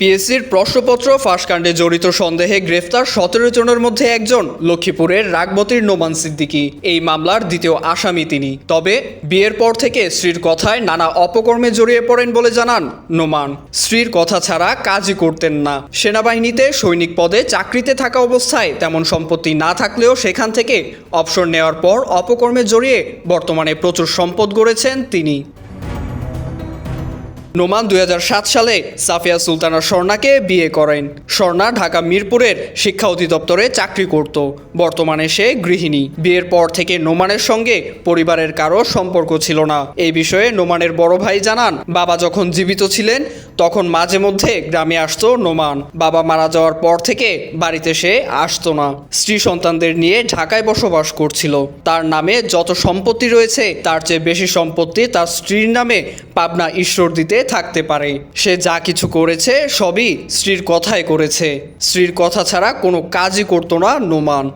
পিএসসির প্রশ্নপত্র ফাঁসকাণ্ডে জড়িত সন্দেহে গ্রেফতার সতেরো জনের মধ্যে একজন। লক্ষ্মীপুরের রাগবতীর নোমান সিদ্দিকী। এই মামলার দ্বিতীয় আসামি তিনি। তবে বিয়ের পর থেকে স্ত্রীর কথায় নানা অপকর্মে জড়িয়ে পড়েন বলে জানান নোমান। স্ত্রীর কথা ছাড়া কাজই করতেন না। সেনাবাহিনীতে সৈনিক পদে চাকরিতে থাকা অবস্থায় তেমন সম্পত্তি না থাকলেও সেখান থেকে অবসর নেওয়ার পর অপকর্মে জড়িয়ে বর্তমানে প্রচুর সম্পদ গড়েছেন তিনি। নোমান দুই হাজার সাত সালে সাফিয়া সুলতানা স্বর্ণাকে বিয়ে করেন। স্বর্ণা ঢাকা মিরপুরের শিক্ষা অধিদপ্তরে চাকরি করত। বর্তমানে সে গৃহিণী। বিয়ের পর থেকে নোমানের সঙ্গে পরিবারের কারও সম্পর্ক ছিল না। এই বিষয়ে নোমানের বড় ভাই জানান, বাবা যখন জীবিত ছিলেন, তখন মাঝে মধ্যে গ্রামে আসতো নোমান। বাবা মারা যাওয়ার পর থেকে বাড়িতে সে আসতো না। স্ত্রী সন্তানদের নিয়ে ঢাকায় বসবাস করছিল। তার নামে যত সম্পত্তি রয়েছে, তার চেয়ে বেশি সম্পত্তি তার স্ত্রীর নামে পাবনা ঈশ্বর দিতে থাকতে পারে। সে যা কিছু করেছে, সবই স্ত্রীর কথাই করেছে। স্ত্রীর কথা ছাড়া কোনো কাজই করতো না নোমান।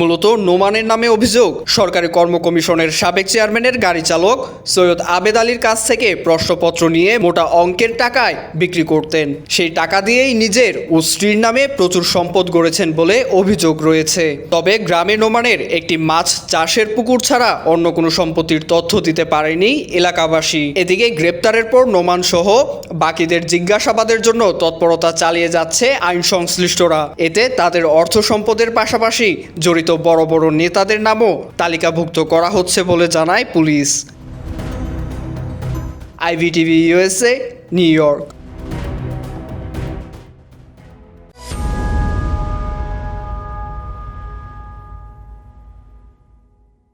মূলত নোমানের নামে অভিযোগ। সরকারি কর্ম কমিশনের সাবেক চেয়ারম্যানের গাড়ি চালক সৈয়দ আবেদ আলীর কাছ থেকে প্রশ্নপত্র নিয়ে মোটা অঙ্কের টাকায় বিক্রি করতেন। সেই টাকা দিয়েই নিজের ও স্ত্রীর নামে প্রচুর সম্পদ গড়েছেন বলে অভিযোগ রয়েছে। তবে গ্রামে নোমানের একটি মাছ চাষের পুকুর ছাড়া অন্য কোনো সম্পত্তির তথ্য দিতে পারেনি এলাকাবাসী। এদিকে গ্রেপ্তারের পর নোমান সহ বাকিদের জিজ্ঞাসাবাদের জন্য তৎপরতা চালিয়ে যাচ্ছে আইন সংশ্লিষ্টরা এতে তাদের অর্থ সম্পদের পাশাপাশি জড়িত বড় বড় নেতাদের নামও তালিকাভুক্ত করা হচ্ছে বলে জানায় police. IVTV USA New York.